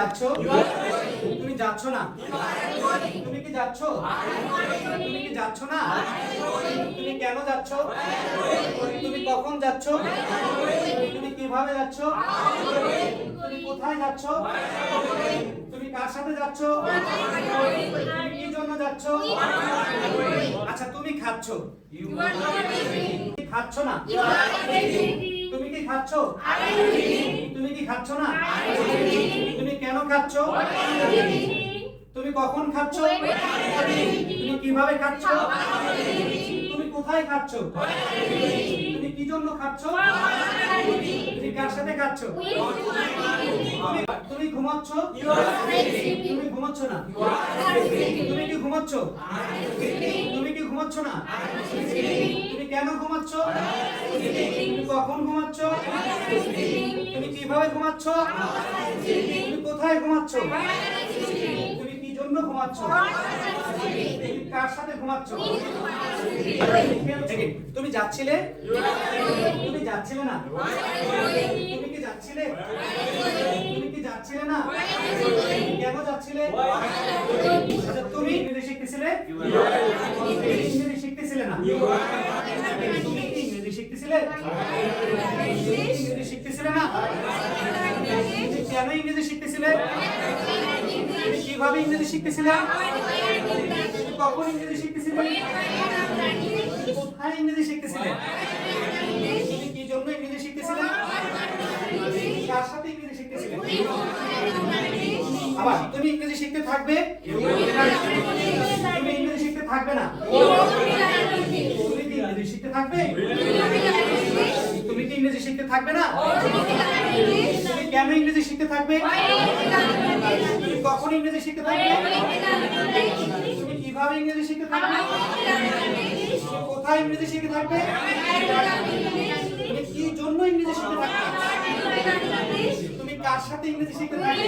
যাচ্ছ? তুমি যাচ্ছ না? তুমি কি যাচ্ছ? তুমি কি যাচ্ছ না? তুমি কেন যাচ্ছ? তুমি কখন যাচ্ছ? তুমি কীভাবে যাচ্ছ? তুমি কোথায় যাচ্ছ? তুমি কার সাথে যাচ্ছ? কি জন্য যাচ্ছ? আচ্ছা তুমি খাচ্ছ। খাচ্ছ না? তুমি কি খাচ্ছ? তুমি কি খাচ্ছ না? খাচ্ছ? তুমি কখন খাচ্ছ? তুমি কীভাবে খাচ্ছ? তুমি কোথায় খাচ্ছ? তুমি কি জন্য খাচ্ছ? তুমি কার সাথে খাচ্ছ? তুমি ঘুমাচ্ছ? তুমি ঘুমাচ্ছ না? তুমি কি ঘুমাচ্ছ? তুমি কি ঘুমাচ্ছ না? তুমি কেন ঘুমাচ্ছ? তুমি কখন ঘুমাচ্ছ? তুমি কীভাবে ঘুমাচ্ছ? কোথায় ঘুমাচ্ছ? তুমি কি জন্য ঘুমাচ্ছ? তুমি কার সাথে ঘুমাচ্ছ? তুমি যাচ্ছিলে? তুমি যাচ্ছিলে না? তুমি কি যাচ্ছিলে? তুমি কি যাচ্ছিলে না? কেন যাচ্ছিলে? আচ্ছা তুমি ইংরেজি শিখতেছিলে? ইংরেজি শিখতেছিলে না? তুমি ইংরেজি শিখতেছিলে? ইংরেজি শিখতেছিলে? কেন ইংরেজি শিখতেছিলে? তুমি কীভাবে ইংরেজি শিখতেছিলে? তুমি কখন ইংরেজি শিখতেছিলে? তুমি কোথায় ইংরেজি শিখতেছিলে? তুমি কি জন্য ইংরেজি শিখতেছিলে? কার সাথে ইংরেজি শিখতেছিলে? আবার, তুমি ইংরেজি শিখতে থাকবে? তুমি ইংরেজি শিখতে থাকবে না? তুমি কি ইংরেজি শিখতে থাকবে? তুমি কি ইংরেজি শিখতে থাকবে না? কেন ইংরেজি শিখতে থাকবে? তুমি কখন ইংরেজি শিখতে থাকবে? তুমি কীভাবে ইংরেজি শিখতে থাকবে? কোথায় ইংরেজি শিখতে থাকবে? কি জন্য ইংরেজি শিখতে থাকবে? তুমি কার সাথে ইংরেজি শিখতে থাকবে?